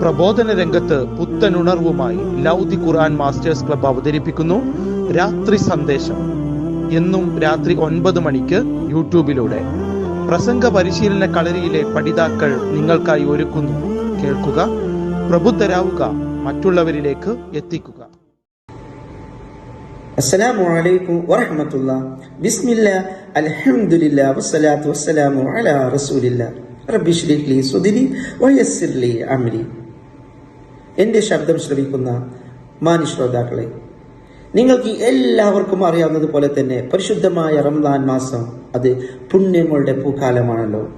പ്രബോധന രംഗത്ത് പുത്തനുണർവുമായി ലൗദി ഖുർആൻ masters club അവതരിപ്പിക്കുന്നു. രാത്രി സന്ദേശം. എന്നും രാത്രി ഒൻപത് മണിക്ക് യൂട്യൂബിലൂടെ. പ്രസംഗ പരിശീലന കളരിയിലെ പഠിതാക്കൾ നിങ്ങൾക്കായി ഒരുക്കുന്നു. കേൾക്കുക പ്രബുദ്ധരാവുക മറ്റുള്ളവരിലേക്ക് എത്തിക്കുക. അസ്സലാമു അലൈക്കും വറഹമത്തുള്ള. ബിസ്മില്ല വസ്സലാത്തു വസ്സലാമു അലാ വയസ്സിർലി അമലി എന്റെ ശബ്ദം ശ്രവിക്കുന്ന മാന്യ ശ്രോതാക്കളെ നിങ്ങൾക്ക് എല്ലാവർക്കും അറിയാവുന്നത് പോലെ തന്നെ പരിശുദ്ധമായ റംദാൻ മാസം അത് പുണ്യങ്ങളുടെ പൂക്കാലമാണല്ലോ.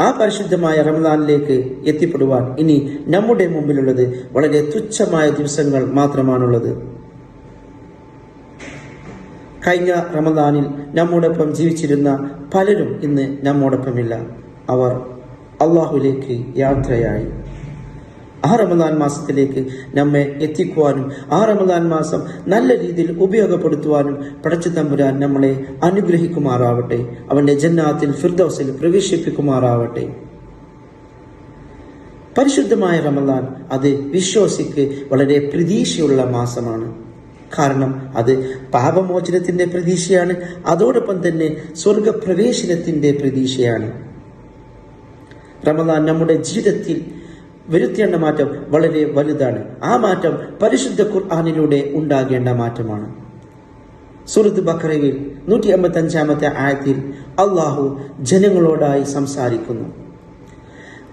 ആ പരിശുദ്ധമായ റമദാനിലേക്ക് എത്തിപ്പെടുവാൻ ഇനി നമ്മുടെ മുമ്പിലുള്ളത് വളരെ തുച്ഛമായ ദിവസങ്ങൾ മാത്രമാണുള്ളത്. കഴിഞ്ഞ റമദാനിൽ നമ്മോടൊപ്പം ജീവിച്ചിരുന്ന പലരും ഇന്ന് നമ്മോടൊപ്പമില്ല. അവർ അള്ളാഹുലേക്ക് യാത്രയായി. ആ റമദാൻ മാസത്തിലേക്ക് നമ്മെ എത്തിക്കുവാനും ആ റമദാൻ മാസം നല്ല രീതിയിൽ ഉപയോഗപ്പെടുത്തുവാനും പടച്ചു തമ്പുരാൻ നമ്മളെ അനുഗ്രഹിക്കുമാറാവട്ടെ. അവന്റെ ജന്നാത്തിൽ ഫിർദൌസിൽ പ്രവേശിപ്പിക്കുമാറാവട്ടെ. പരിശുദ്ധമായ റമദാൻ അത് വിശ്വാസിക്ക് വളരെ പ്രതീക്ഷയുള്ള മാസമാണ്. കാരണം അത് പാപമോചനത്തിന്റെ പ്രതീക്ഷയാണ് അതോടൊപ്പം തന്നെ സ്വർഗപ്രവേശനത്തിന്റെ പ്രതീക്ഷയാണ്. റമദാൻ നമ്മുടെ ജീവിതത്തിൽ വരുത്തേണ്ട മാറ്റം വളരെ വലുതാണ് ആ മാറ്റം പരിശുദ്ധ ഖുർആാനിലൂടെ ഉണ്ടാകേണ്ട മാറ്റമാണ് സുഹൃത്ത് ബക്രയിൽ നൂറ്റി അമ്പത്തി അഞ്ചാമത്തെ ആയത്തിൽ അള്ളാഹു ജനങ്ങളോടായി സംസാരിക്കുന്നു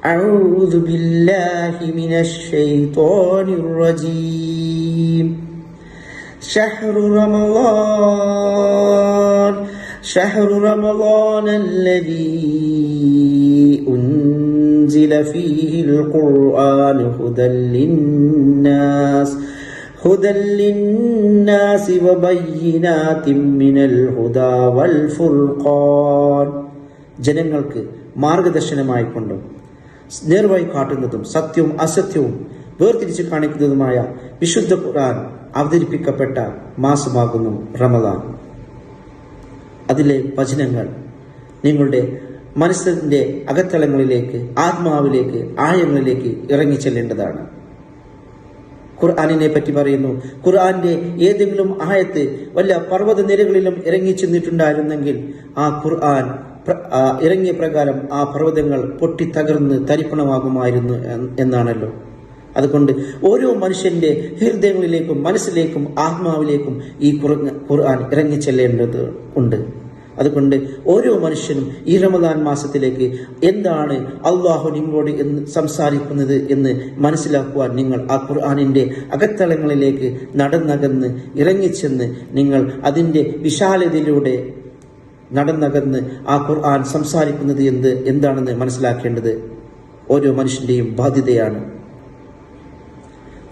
أعوذ بالله من الشيطان الرجيم شهر رمضان شهر رمضان الذي أنزل فيه القرآن هدى للناس هدى للناس وبينات من الهدى والفرقان ജനങ്ങൾക്ക് മാർഗദർശനമായിക്കൊണ്ടും നേർവഴി കാട്ടുന്നതും സത്യവും അസത്യവും വേർതിരിച്ച് കാണിക്കുന്നതുമായ വിശുദ്ധ ഖുർആൻ അവതരിപ്പിക്കപ്പെട്ട മാസമാകുന്നു റമദാൻ അതിലെ വചനങ്ങൾ നിങ്ങളുടെ മനസ്സിന്റെ അകത്തളങ്ങളിലേക്ക് ആത്മാവിലേക്ക് ആഴങ്ങളിലേക്ക് ഇറങ്ങിച്ചെല്ലേണ്ടതാണ്. ഖുർആാനിനെ പറ്റി പറയുന്നു ഖുർആാന്റെ ഏതെങ്കിലും ആയത്ത് വല്ല പർവത നിരകളിലും ഇറങ്ങി ചെന്നിട്ടുണ്ടായിരുന്നെങ്കിൽ ആ ഖുർആൻ ഇറങ്ങിയ പ്രകാരം ആ പർവതങ്ങൾ പൊട്ടി തകർന്ന് തരിപ്പണമാകുമായിരുന്നു എന്നാണല്ലോ. അതുകൊണ്ട് ഓരോ മനുഷ്യന്റെ ഹൃദയങ്ങളിലേക്കും മനസ്സിലേക്കും ആത്മാവിലേക്കും ഈ ഖുർആൻ ഇറങ്ങിച്ചെല്ലേണ്ടത് ഉണ്ട്. അതുകൊണ്ട് ഓരോ മനുഷ്യനും ഈ റമദാൻ മാസത്തിലേക്ക് എന്താണ് അള്ളാഹു നിങ്ങളോട് എന്ന് സംസാരിക്കുന്നത് എന്ന് മനസ്സിലാക്കുവാൻ നിങ്ങൾ ആ ഖുർആാനിന്റെ അകത്തളങ്ങളിലേക്ക് നടന്നകന്ന് ഇറങ്ങിച്ചെന്ന് നിങ്ങൾ അതിന്റെ വിശാലതയിലൂടെ നടന്നകന്ന് ആ ഖുർആൻ സംസാരിക്കുന്നത് എന്ത്? എന്താണെന്ന് മനസ്സിലാക്കേണ്ടത്? ഓരോ മനുഷ്യന്റെയും ബാധ്യതയാണ്.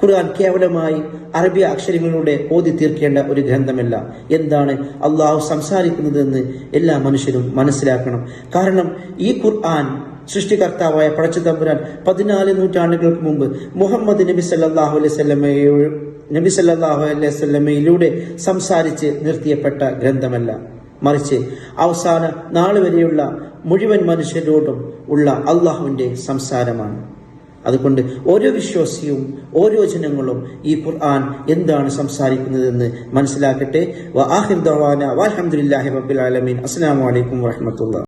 ഖുർആൻ കേവലമായി അറബി അക്ഷരങ്ങളിലൂടെ ഓതി തീർക്കേണ്ട ഒരു ഗ്രന്ഥമല്ല. എന്താണ് അള്ളാഹു സംസാരിക്കുന്നതെന്ന് എല്ലാ മനുഷ്യരും മനസ്സിലാക്കണം. കാരണം ഈ ഖുർആൻ സൃഷ്ടികർത്താവായ പടച്ചു തമ്പുരാൻ പതിനാല് നൂറ്റാണ്ടുകൾക്ക് മുമ്പ് മുഹമ്മദ് നബി സല്ലാഹു അലൈഹി സ്വല്ലമയോ നബി സല്ലാഹു അലൈഹി സ്വല്ലമയിലൂടെ സംസാരിച്ച് നിർത്തിയപ്പെട്ട ഗ്രന്ഥമല്ല. മറിച്ച് അവസാന നാളുവരെയുള്ള മുഴുവൻ മനുഷ്യരോടും ഉള്ള അള്ളാഹുവിന്റെ സംസാരമാണ്. അതുകൊണ്ട് ഓരോ വിശ്വാസിയും ഓരോ ജനങ്ങളും ഈ ഖുർആൻ എന്താണ് സംസാരിക്കുന്നതെന്ന് മനസ്സിലാക്കട്ടെ. വാഹിർ ദവാന വാഹമദില്ലാഹി റബ്ബിൽ ആലമീൻ. അസ്സാം വലൈക്കും വാഹമത്തുള്ള